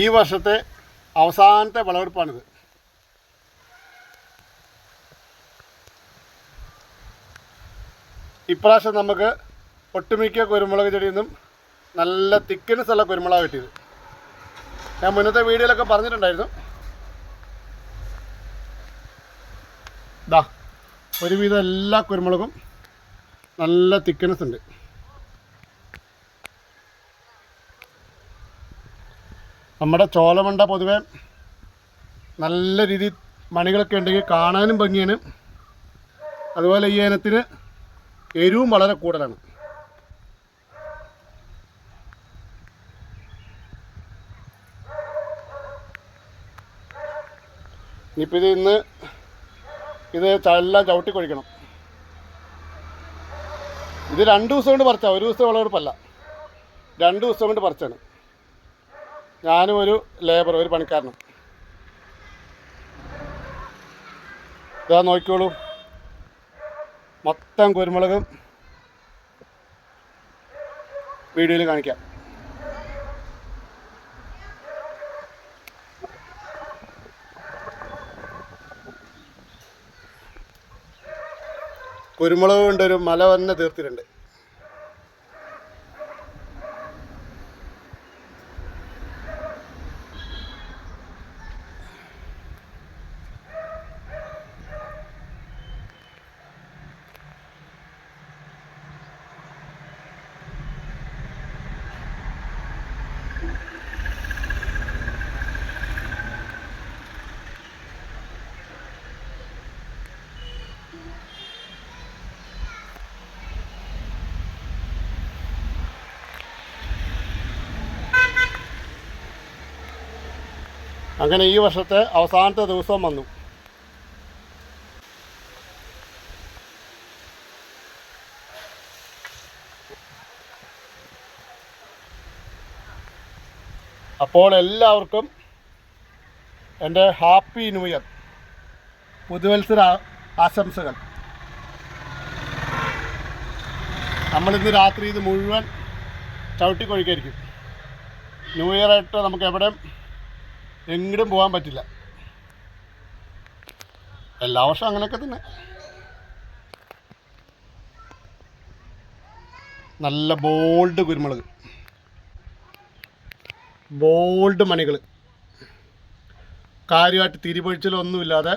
ഈ വർഷത്തെ അവസാനത്തെ വിളവെടുപ്പാണിത്. ഇപ്രാവശ്യം നമുക്ക് ഒട്ടുമിക്ക കുരുമുളക് ചെടിയിൽ നിന്നും നല്ല തിക്കനസ് ഉള്ള കുരുമുളക് കിട്ടിയത്. ഞാൻ മുന്നത്തെ വീഡിയോയിലൊക്കെ പറഞ്ഞിട്ടുണ്ടായിരുന്നു. ദാ ഒരുവിധം എല്ലാ കുരുമുളകും നല്ല തിക്കനസ് ഉണ്ട്. നമ്മുടെ ചോലമണ്ട പൊതുവെ നല്ല രീതി മണികളൊക്കെ ഉണ്ടെങ്കിൽ കാണാനും ഭംഗിയാണ്. അതുപോലെ ഈ ഇനത്തിന് എരിവും വളരെ കൂടുതലാണ്. ഇനിയിപ്പോൾ ഇത് ഇന്ന് ഇത് എല്ലാം ചവിട്ടി കൊഴിക്കണം. ഇത് രണ്ട് ദിവസം കൊണ്ട് പറിച്ചാൽ ഒരു ദിവസം വിളവെടുപ്പല്ല രണ്ട് ദിവസം കൊണ്ട് പറിച്ചാണ്. ഞാനും ഒരു ലേബർ ഒരു പണിക്കാരനും. ഇതാ നോക്കിക്കോളൂ. മൊത്തം കുരുമുളകും വീഡിയോയിൽ കാണിക്കാം. കുരുമുളക് കൊണ്ടൊരു മല തന്നെ തീർത്തിട്ടുണ്ട്. അങ്ങനെ ഈ വർഷത്തെ അവസാനത്തെ ദിവസം വന്നു. അപ്പോൾ എല്ലാവർക്കും എന്റെ ഹാപ്പി ന്യൂ ഇയർ. പുതുവത്സര ആശംസകൾ. നമ്മളിന്ന് രാത്രി ഇത് മുഴുവൻ ചവിട്ടിക്കൊഴിക്കായിരിക്കും ന്യൂ ഇയർ ആയിട്ട് നമുക്ക് എവിടെയും എങ്ങോട്ടും പോകാൻ പറ്റില്ല. എല്ലാ വർഷവും അങ്ങനെയൊക്കെ തന്നെ. നല്ല ബോൾഡ് കുരുമുളക്. ബോൾഡ് മണികൾ കാര്യമായിട്ട് തിരിപൊഴിച്ചിലൊന്നുമില്ലാതെ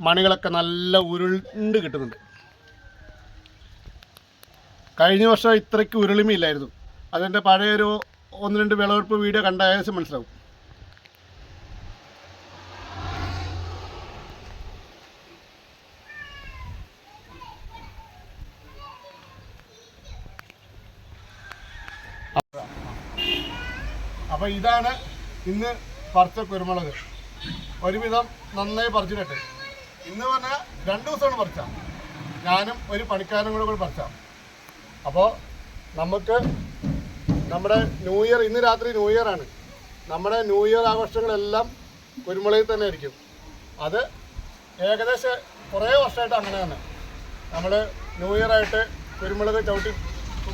മണികളൊക്കെ നല്ല ഉരുണ്ട് കിട്ടുന്നുണ്ട്. കഴിഞ്ഞ വർഷം ഇത്രയ്ക്ക് ഉരുളിമയില്ലായിരുന്നു. അതെന്റെ പഴയൊരു ഒന്ന് രണ്ട് വിളവെടുപ്പ് വീഡിയോ കണ്ട മനസ്സിലാവും. അപ്പോൾ ഇതാണ് ഇന്ന് പറിച്ച കുരുമുളക്. ഒരുവിധം നന്നായി പറിച്ചിട്ട് ഇന്ന് പറഞ്ഞാൽ രണ്ട് ദിവസമാണ് പറിച്ച. ഞാനും ഒരു പണിക്കാരനും കൂടെ കൂടി പറിച്ച. അപ്പോൾ നമുക്ക് നമ്മുടെ ന്യൂ ഇയർ ഇന്ന് രാത്രി ന്യൂ ഇയർ ആണ്. നമ്മുടെ ന്യൂ ഇയർ ആഘോഷങ്ങളെല്ലാം കുരുമുളകിൽ തന്നെ ആയിരിക്കും. അത് ഏകദേശം കുറേ വർഷമായിട്ട് അങ്ങനെ തന്നെ. നമ്മൾ ന്യൂ ഇയർ ആയിട്ട് കുരുമുളക് ചവിട്ടി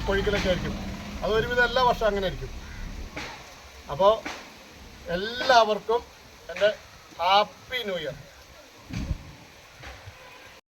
കൊഴിക്കലൊക്കെ ആയിരിക്കും. അത് ഒരുവിധം എല്ലാ വർഷവും അങ്ങനെ ആയിരിക്കും. അപ്പോൾ എല്ലാവർക്കും എന്റെ ഹാപ്പി ന്യൂ ഇയർ.